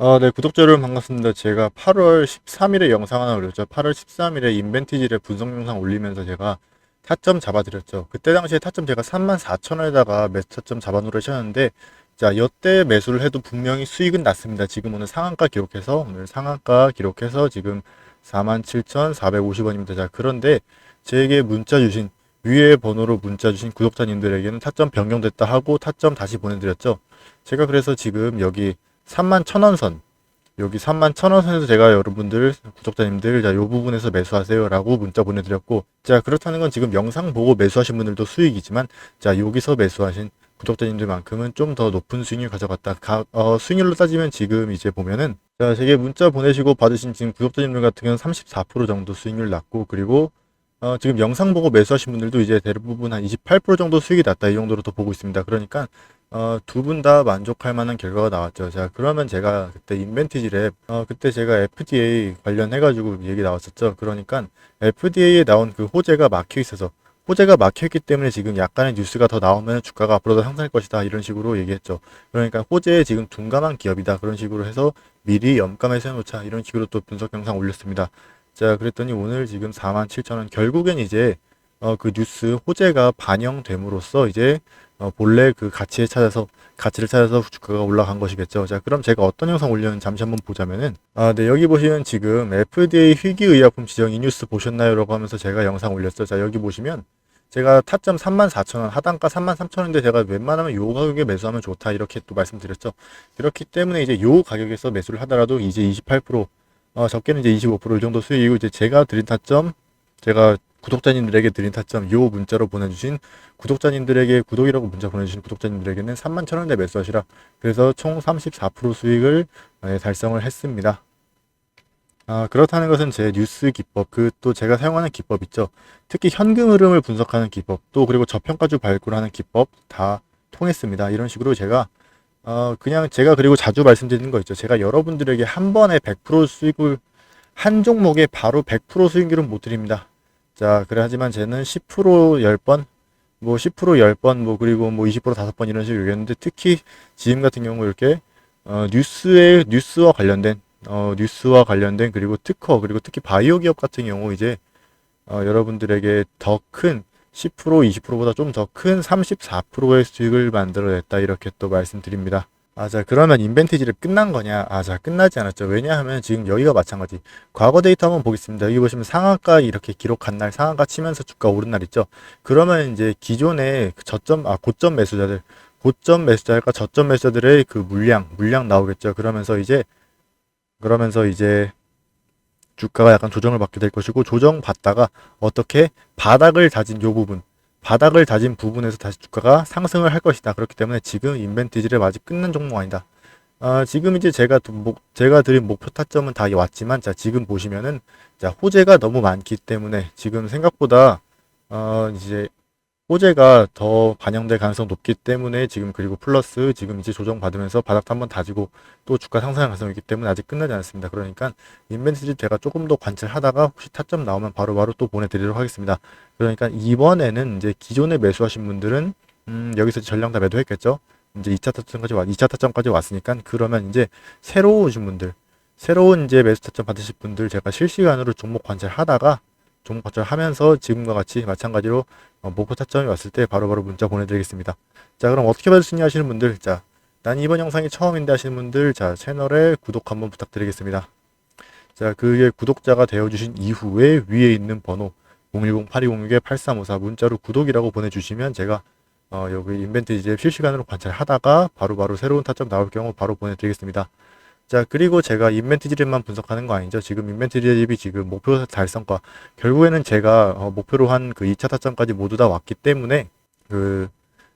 어, 네, 구독자 여러분 반갑습니다. 제가 8월 13일에 영상 하나 올렸죠. 8월 13일에 인벤티지의 분석 영상 올리면서 제가 타점 잡아드렸죠. 그때 당시에 타점 제가 34,000원에다가 매수 타점 잡아놓으려 하셨는데, 자, 여태 매수를 해도 분명히 수익은 났습니다. 지금 오늘 상한가 기록해서, 오늘 상한가 기록해서 지금 47,450원입니다. 자, 그런데 제게 문자 주신, 위에 번호로 문자 주신 구독자님들에게는 타점 변경됐다 하고 타점 다시 보내드렸죠. 제가 그래서 지금 여기 3만 1,000원 선 여기 3만 1,000원 선에서 제가 여러분들 구독자님들 자, 요 부분에서 매수하세요 라고 문자 보내드렸고 자 그렇다는 건 지금 영상 보고 매수하신 분들도 수익이지만 자 여기서 매수하신 구독자님들만큼은 좀 더 높은 수익률 가져갔다. 가, 어, 수익률로 따지면 지금 이제 보면은 자 제게 문자 보내시고 받으신 지금 구독자님들 같은 경우는 34% 정도 수익률 났고 그리고 어, 지금 영상 보고 매수하신 분들도 이제 대부분 한 28% 정도 수익이 났다 이 정도로 더 보고 있습니다. 그러니까 어, 두 분 다 만족할 만한 결과가 나왔죠. 자, 그러면 제가 그때 인벤티지 랩, 어, 그때 제가 FDA 관련해가지고 얘기 나왔었죠. 그러니까 FDA에 나온 그 호재가 막혀 있어서, 호재가 막혀 있기 때문에 지금 약간의 뉴스가 더 나오면 주가가 앞으로 더 상승할 것이다. 이런 식으로 얘기했죠. 그러니까 호재에 지금 둔감한 기업이다. 그런 식으로 해서 미리 염감해서 해놓자. 이런 식으로 또 분석 영상 올렸습니다. 자, 그랬더니 오늘 지금 47,000원. 결국엔 이제, 어, 그 뉴스 호재가 반영됨으로써 이제 어, 본래 그 가치에 찾아서 가치를 찾아서 주가가 올라간 것이겠죠. 자, 그럼 제가 어떤 영상 올렸는지 잠시 한번 보자면은 아, 네, 여기 보시면 지금 FDA 희귀의약품 지정 이 뉴스 보셨나요?라고 하면서 제가 영상 올렸죠. 자, 여기 보시면 제가 타점 34,000원, 하단가 33,000원인데 제가 웬만하면 요 가격에 매수하면 좋다 이렇게 또 말씀드렸죠. 그렇기 때문에 이제 요 가격에서 매수를 하더라도 이제 28% 어, 적게는 이제 25%이 정도 수익이고 이제 제가 드린 타점 제가 구독자님들에게 드린 타점 요 문자로 보내주신 구독자님들에게 구독이라고 문자 보내주신 구독자님들에게는 3만 천 원대 매수하시라 그래서 총 34% 수익을 네, 달성을 했습니다. 아, 그렇다는 것은 제 뉴스 기법, 그 또 제가 사용하는 기법 있죠. 특히 현금 흐름을 분석하는 기법, 또 그리고 저평가주 발굴하는 기법 다 통했습니다. 이런 식으로 제가 어, 그냥 제가 그리고 자주 말씀드리는 거 있죠. 제가 여러분들에게 한 번에 100% 수익을 한 종목에 바로 100% 수익률은 못 드립니다. 자, 그래 하지만 쟤는 10% 10번, 뭐 10% 10번, 뭐 그리고 뭐 20% 5번 이런 식으로 얘기했는데 특히 지금 같은 경우 이렇게 어, 뉴스에 뉴스와 관련된 어, 뉴스와 관련된 그리고 특허 그리고 특히 바이오 기업 같은 경우 이제 어, 여러분들에게 더 큰 10% 20%보다 좀 더 큰 34%의 수익을 만들어냈다 이렇게 또 말씀드립니다. 아, 자, 그러면 인벤티지를 끝난 거냐? 아, 자, 끝나지 않았죠. 왜냐하면 지금 여기가 마찬가지. 과거 데이터 한번 보겠습니다. 여기 보시면 상한가 이렇게 기록한 날, 상한가 치면서 주가 오른 날 있죠. 그러면 이제 기존의 그 저점, 아, 고점 매수자들, 고점 매수자일까 저점 매수자들의 그 물량, 물량 나오겠죠. 그러면서 이제, 그러면서 이제 주가가 약간 조정을 받게 될 것이고, 조정 받다가 어떻게 바닥을 다진 요 부분, 바닥을 다진 부분에서 다시 주가가 상승을 할 것이다. 그렇기 때문에 지금 인벤티지를 아직 끝난 종목 아니다. 아, 지금 이제 제가 목, 제가 드린 목표 타점은 다 왔지만 자 지금 보시면은 자 호재가 너무 많기 때문에 지금 생각보다 어 이제 호재가 더 반영될 가능성 높기 때문에 지금 그리고 플러스 지금 이제 조정 받으면서 바닥도 한번 다지고 또 주가 상승할 가능성이 있기 때문에 아직 끝나지 않습니다. 그러니까 인벤티지 제가 조금 더 관찰하다가 혹시 타점 나오면 바로 바로 또 보내드리도록 하겠습니다. 그러니까 이번에는 이제 기존에 매수하신 분들은 음, 여기서 전량 다 매도했겠죠. 이제 2차 타점까지 왔, 2차 타점까지 왔으니까 그러면 이제 새로 오신 분들, 새로운 이제 매수 타점 받으실 분들 제가 실시간으로 종목 관찰하다가 종목 관찰하면서 지금과 같이 마찬가지로 어, 목표 타점이 왔을 때 바로 바로 문자 보내드리겠습니다. 자, 그럼 어떻게 받을 수 있냐 하시는 분들, 자, 난 이번 영상이 처음인데 하시는 분들, 자, 채널에 구독 한번 부탁드리겠습니다. 자, 그게 구독자가 되어주신 이후에 위에 있는 번호 010-8206-8354 문자로 구독이라고 보내주시면 제가 어, 여기 인벤트리지에 실시간으로 관찰하다가 바로 바로 새로운 타점 나올 경우 바로 보내드리겠습니다. 자, 그리고 제가 인벤트리만 분석하는 거 아니죠. 지금 인벤트리집이 지금 목표 달성과 결국에는 제가 어, 목표로 한 그 2차 타점까지 모두 다 왔기 때문에 그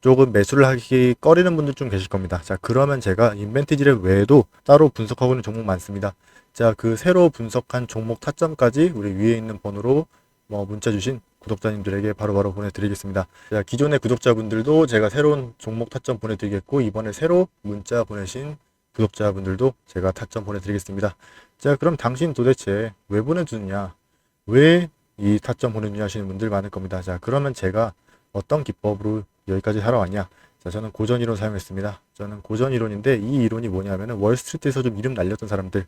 조금 매수를 하기 꺼리는 분들 좀 계실 겁니다. 자, 그러면 제가 인벤트리를 외에도 따로 분석하고 있는 종목 많습니다. 자, 그 새로 분석한 종목 타점까지 우리 위에 있는 번호로 뭐 문자 주신 구독자님들에게 바로바로 보내드리겠습니다. 자, 기존의 구독자분들도 제가 새로운 종목 타점 보내드리겠고 이번에 새로 문자 보내신 구독자분들도 제가 타점 보내드리겠습니다. 자, 그럼 당신 도대체 왜 보내주느냐? 왜 이 타점 보내주냐 하시는 분들 많을 겁니다. 자, 그러면 제가 어떤 기법으로 여기까지 살아왔냐? 자, 저는 고전 이론 사용했습니다. 저는 고전 이론인데 이 이론이 뭐냐면은 월스트리트에서 좀 이름 날렸던 사람들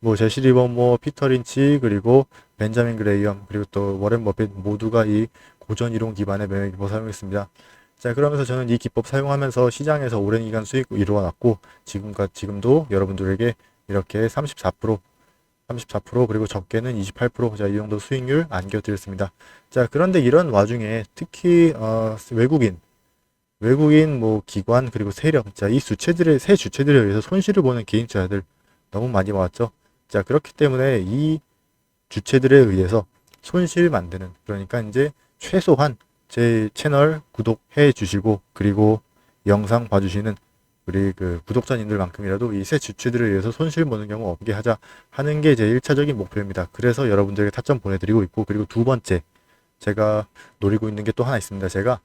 뭐 제시 리버모, 피터 린치 그리고 벤자민 그레이엄 그리고 또 워렌 버핏 모두가 이 고전 이론 기반의 매매 기법 사용했습니다. 자, 그러면서 저는 이 기법 사용하면서 시장에서 오랜 기간 수익 이루어놨고 지금까 지금도 여러분들에게 이렇게 34% 34% 그리고 적게는 28% 자, 이 정도 수익률 안겨드렸습니다. 자, 그런데 이런 와중에 특히 어, 외국인 외국인 뭐 기관 그리고 세력 자, 이 주체들의 새 주체들에 의해서 손실을 보는 개인 투자들 너무 많이 나왔죠. 자, 그렇기 때문에 이 주체들에 의해서 손실 만드는 그러니까 이제 최소한 제 채널 구독해 주시고 그리고 영상 봐주시는 우리 그 구독자님들만큼이라도 이 새 주체들에 의해서 손실 보는 경우 없게 하자 하는 게 제 1차적인 목표입니다. 그래서 여러분들에게 타점 보내드리고 있고 그리고 두 번째 제가 노리고 있는 게 또 하나 있습니다. 제가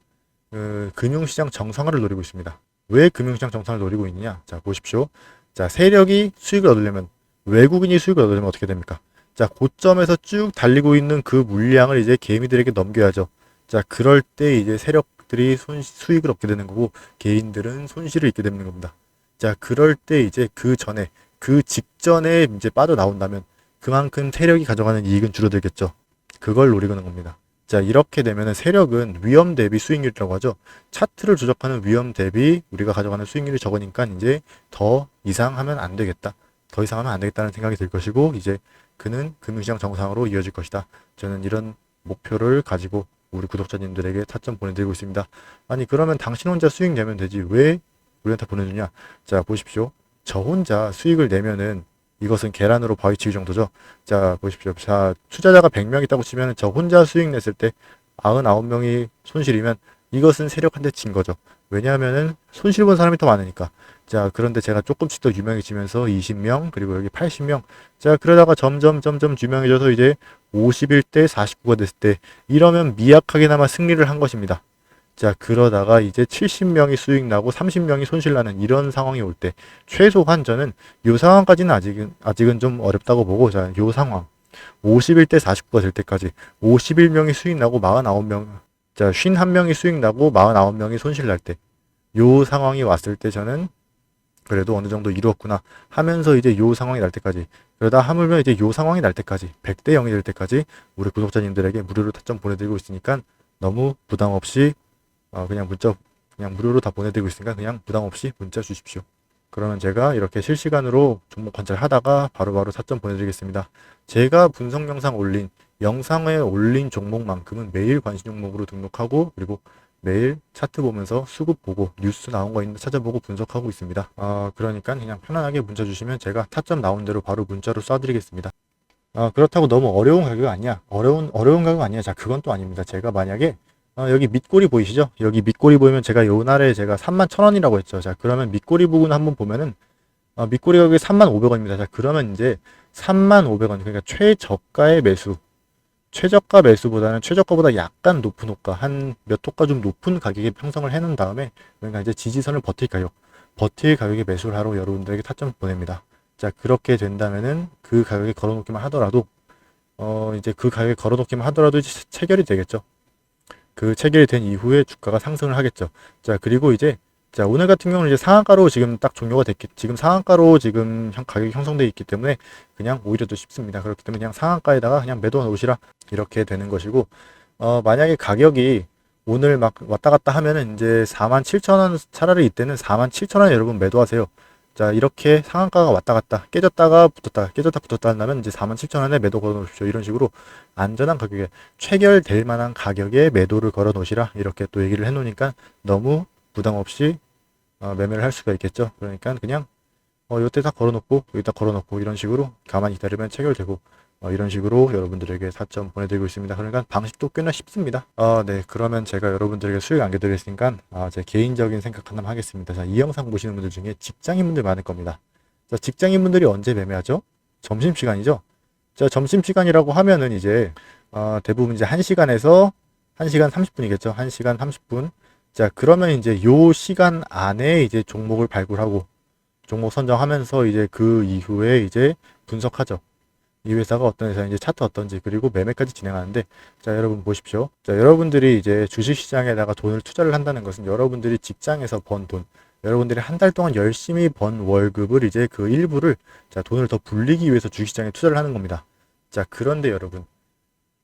그 금융시장 정상화를 노리고 있습니다. 왜 금융시장 정상화를 노리고 있느냐? 자 보십시오. 자 세력이 수익을 얻으려면 외국인이 수익을 얻으려면 어떻게 됩니까? 자 고점에서 쭉 달리고 있는 그 물량을 이제 개미들에게 넘겨야죠. 자 그럴 때 이제 세력들이 손, 수익을 얻게 되는 거고 개인들은 손실을 입게 되는 겁니다. 자 그럴 때 이제 그 전에 그 직전에 이제 빠져나온다면 그만큼 세력이 가져가는 이익은 줄어들겠죠. 그걸 노리는 겁니다. 자 이렇게 되면 세력은 위험 대비 수익률이라고 하죠. 차트를 조작하는 위험 대비 우리가 가져가는 수익률이 적으니까 이제 더 이상 하면 안 되겠다. 더 이상 하면 안 되겠다는 생각이 들 것이고 이제 그는 금융시장 정상으로 이어질 것이다. 저는 이런 목표를 가지고 우리 구독자님들에게 타점 보내드리고 있습니다. 아니 그러면 당신 혼자 수익 내면 되지 왜 우리한테 보내주냐? 자 보십시오. 저 혼자 수익을 내면은 이것은 계란으로 바위치기 정도죠. 자 보십시오. 자 투자자가 100명 있다고 치면 저 혼자 수익 냈을 때 99명이 손실이면 이것은 세력한테 진 거죠. 왜냐하면은 손실 본 사람이 더 많으니까. 자, 그런데 제가 조금씩 더 유명해지면서 20명, 그리고 여기 80명. 자, 그러다가 점점, 점점 유명해져서 이제 51대 49가 됐을 때, 이러면 미약하게나마 승리를 한 것입니다. 자, 그러다가 이제 70명이 수익 나고 30명이 손실 나는 이런 상황이 올 때, 최소한 저는 요 상황까지는 아직은, 아직은 좀 어렵다고 보고, 자, 요 상황. 51대 49가 될 때까지 51명이 수익 나고 49명, 자, 51명이 수익 나고 49명이 손실 날 때, 요 상황이 왔을 때 저는 그래도 어느 정도 이루었구나 하면서 이제 요 상황이 날 때까지 그러다 하물며 이제 요 상황이 날 때까지 100대 0이 될 때까지 우리 구독자님들에게 무료로 타점 보내드리고 있으니까 너무 부담 없이 어 그냥 문자 그냥 무료로 다 보내드리고 있으니까 그냥 부담 없이 문자 주십시오. 그러면 제가 이렇게 실시간으로 종목 관찰하다가 바로바로 타점 보내드리겠습니다. 제가 분석 영상 올린 영상에 올린 종목만큼은 매일 관심 종목으로 등록하고 그리고 매일 차트 보면서 수급 보고 뉴스 나온 거 있는데 찾아보고 분석하고 있습니다. 아, 그러니까 그냥 편안하게 문자 주시면 제가 타점 나온 대로 바로 문자로 쏴드리겠습니다. 아, 그렇다고 너무 어려운 가격 아니야. 어려운, 어려운 가격 아니야. 자, 그건 또 아닙니다. 제가 만약에 어, 여기 밑꼬리 보이시죠? 여기 밑꼬리 보이면 제가 요 날에 제가 3만 1,000원이라고 했죠. 자, 그러면 밑꼬리 부분 한번 보면은 어, 밑꼬리 가격이 3만 500원입니다. 자, 그러면 이제 3만 500원 그러니까 최저가의 매수 최저가 매수보다는 최저가보다 약간 높은 호가 한 몇 호가 좀 높은 가격에 형성을 해놓은 다음에 그러니까 이제 지지선을 버틸 가격 버틸 가격에 매수를 하러 여러분들에게 타점 보냅니다. 자 그렇게 된다면은 그 가격에 걸어놓기만 하더라도 어 이제 그 가격에 걸어놓기만 하더라도 이제 체결이 되겠죠. 그 체결이 된 이후에 주가가 상승을 하겠죠. 자 그리고 이제 자 오늘 같은 경우는 이제 상한가로 지금 딱 종료가 됐기 지금 상한가로 지금 형- 가격이 형성되어 있기 때문에 그냥 오히려 더 쉽습니다. 그렇기 때문에 그냥 상한가에다가 그냥 매도 놓으시라 이렇게 되는 것이고 어 만약에 가격이 오늘 막 왔다 갔다 하면은 이제 4만 7천 원 차라리 이때는 4만 7천 원 여러분 매도하세요. 자 이렇게 상한가가 왔다 갔다 깨졌다가 붙었다 깨졌다 붙었다 한다면 이제 4만 7천 원에 매도 걸어 놓으십시오. 이런 식으로 안전한 가격에 체결될 만한 가격에 매도를 걸어 놓으시라 이렇게 또 얘기를 해 놓으니까 너무 부담 없이 어, 매매를 할 수가 있겠죠. 그러니까 그냥 어, 요때 다 걸어놓고 여기다 걸어놓고 이런 식으로 가만히 기다리면 체결되고 어, 이런 식으로 여러분들에게 4점 보내드리고 있습니다. 그러니까 방식도 꽤나 쉽습니다. 어, 네. 그러면 제가 여러분들에게 수익 안겨드렸으니까 아, 제 개인적인 생각 하나 하겠습니다. 자, 이 영상 보시는 분들 중에 직장인분들 많을 겁니다. 자, 직장인분들이 언제 매매하죠? 점심시간이죠? 자, 점심시간이라고 하면은 이제 어, 대부분 이제 1시간에서 1시간 30분이겠죠. 1시간 30분. 자, 그러면 이제 요 시간 안에 이제 종목을 발굴하고 종목 선정하면서 이제 그 이후에 이제 분석하죠. 이 회사가 어떤 회사인지 차트 어떤지 그리고 매매까지 진행하는데 자 여러분 보십시오. 자 여러분들이 이제 주식시장에다가 돈을 투자를 한다는 것은 여러분들이 직장에서 번 돈, 여러분들이 한 달 동안 열심히 번 월급을 이제 그 일부를 자 돈을 더 불리기 위해서 주식시장에 투자를 하는 겁니다. 자 그런데 여러분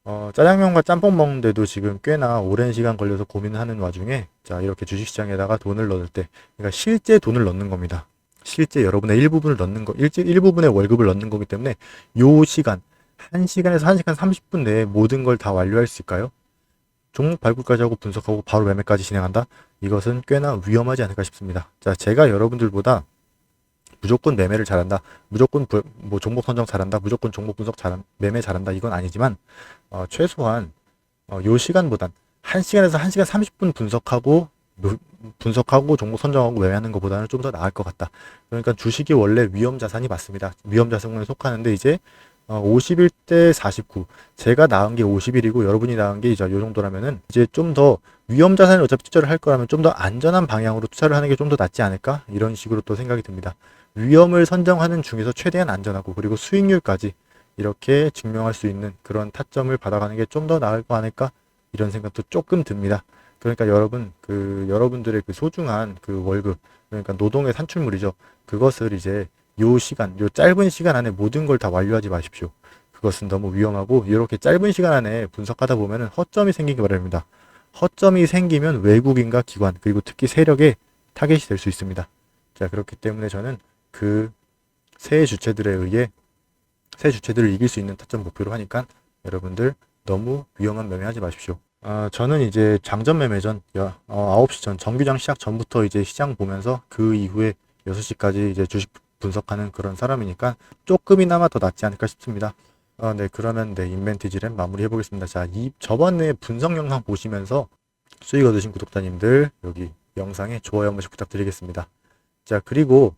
어, 짜장면과 짬뽕 먹는데도 지금 꽤나 오랜 시간 걸려서 고민하는 와중에 자 이렇게 주식시장에다가 돈을 넣을 때 그러니까 실제 돈을 넣는 겁니다. 실제 여러분의 일부분을 넣는 거, 일제 일부분의 월급을 넣는 거기 때문에 요 시간 1시간에서 1시간 30분 내에 모든 걸 다 완료할 수 있을까요? 종목 발굴까지 하고 분석하고 바로 매매까지 진행한다? 이것은 꽤나 위험하지 않을까 싶습니다. 자, 제가 여러분들보다 무조건 매매를 잘한다. 무조건 부- 뭐 종목 선정 잘한다. 무조건 종목 분석 잘한 매매 잘한다. 이건 아니지만 어, 최소한 어, 요 시간보단 1시간에서 1시간 30분 분석하고 노- 분석하고 종목 선정하고 매매하는 것보다는 좀 더 나을 것 같다. 그러니까 주식이 원래 위험 자산이 맞습니다. 위험 자산에 속하는데 이제 어, 51대 49. 제가 나은 게 51이고 여러분이 나은 게 이제 요 정도라면은 이제 좀 더 위험 자산에 어차피 투자를 할 거라면 좀 더 안전한 방향으로 투자를 하는 게 좀 더 낫지 않을까? 이런 식으로 또 생각이 듭니다. 위험을 선정하는 중에서 최대한 안전하고 그리고 수익률까지 이렇게 증명할 수 있는 그런 타점을 받아가는 게 좀 더 나을 거 아닐까? 이런 생각도 조금 듭니다. 그러니까 여러분 그 여러분들의 그 소중한 그 월급 그러니까 노동의 산출물이죠. 그것을 이제 요 시간, 요 짧은 시간 안에 모든 걸 다 완료하지 마십시오. 그것은 너무 위험하고 이렇게 짧은 시간 안에 분석하다 보면은 허점이 생기기 마련입니다. 허점이 생기면 외국인과 기관 그리고 특히 세력의 타겟이 될 수 있습니다. 자 그렇기 때문에 저는 그새 주체들에 의해 새 주체들을 이길 수 있는 타점 목표로 하니까 여러분들 너무 위험한 매매하지 마십시오. 아, 저는 이제 장전 매매 전, 여- 어, 9시 전, 정규장 시작 전부터 이제 시장 보면서 그 이후에 6시까지 이제 주식 분석하는 그런 사람이니까 조금이나마 더 낫지 않을까 싶습니다. 아, 네, 그러면 네, 인벤티지램 마무리 해 보겠습니다. 자, 이 저번에 분석 영상 보시면서 수익 얻으신 구독자님들 여기 영상에 좋아요 한 번씩 부탁드리겠습니다. 자, 그리고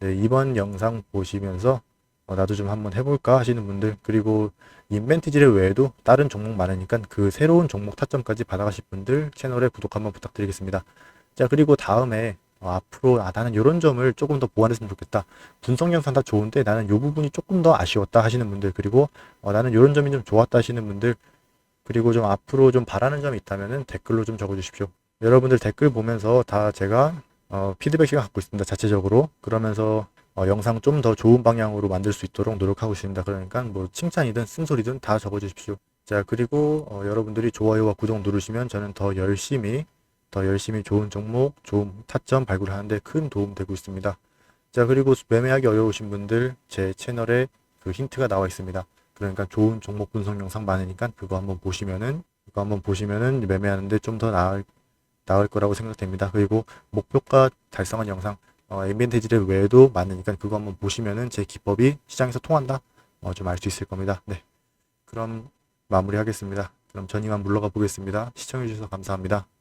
네, 이번 영상 보시면서 어, 나도 좀 한번 해볼까 하시는 분들 그리고 인벤티지를 외에도 다른 종목 많으니까 그 새로운 종목 타점까지 받아가실 분들 채널에 구독 한번 부탁드리겠습니다. 자 그리고 다음에 어, 앞으로 아 나는 이런 점을 조금 더 보완했으면 좋겠다. 분석 영상 다 좋은데 나는 이 부분이 조금 더 아쉬웠다 하시는 분들 그리고 어, 나는 이런 점이 좀 좋았다 하시는 분들 그리고 좀 앞으로 좀 바라는 점이 있다면 댓글로 좀 적어주십시오. 여러분들 댓글 보면서 다 제가 어, 피드백 시간 갖고 있습니다. 자체적으로 그러면서 어, 영상 좀 더 좋은 방향으로 만들 수 있도록 노력하고 있습니다. 그러니까 뭐 칭찬이든 쓴소리든 다 적어주십시오. 자 그리고 어, 여러분들이 좋아요와 구독 누르시면 저는 더 열심히 더 열심히 좋은 종목, 좋은 타점 발굴하는데 큰 도움 되고 있습니다. 자 그리고 매매하기 어려우신 분들 제 채널에 그 힌트가 나와 있습니다. 그러니까 좋은 종목 분석 영상 많으니까 그거 한번 보시면은 그거 한번 보시면은 매매하는데 좀 더 나을 나을 거라고 생각됩니다. 그리고 목표가 달성한 영상 어, 앰비엔테지를 외에도 많으니까 그거 한번 보시면은 제 기법이 시장에서 통한다 어, 좀 알 수 있을 겁니다. 네. 그럼 마무리하겠습니다. 그럼 전 이만 물러가 보겠습니다. 시청해주셔서 감사합니다.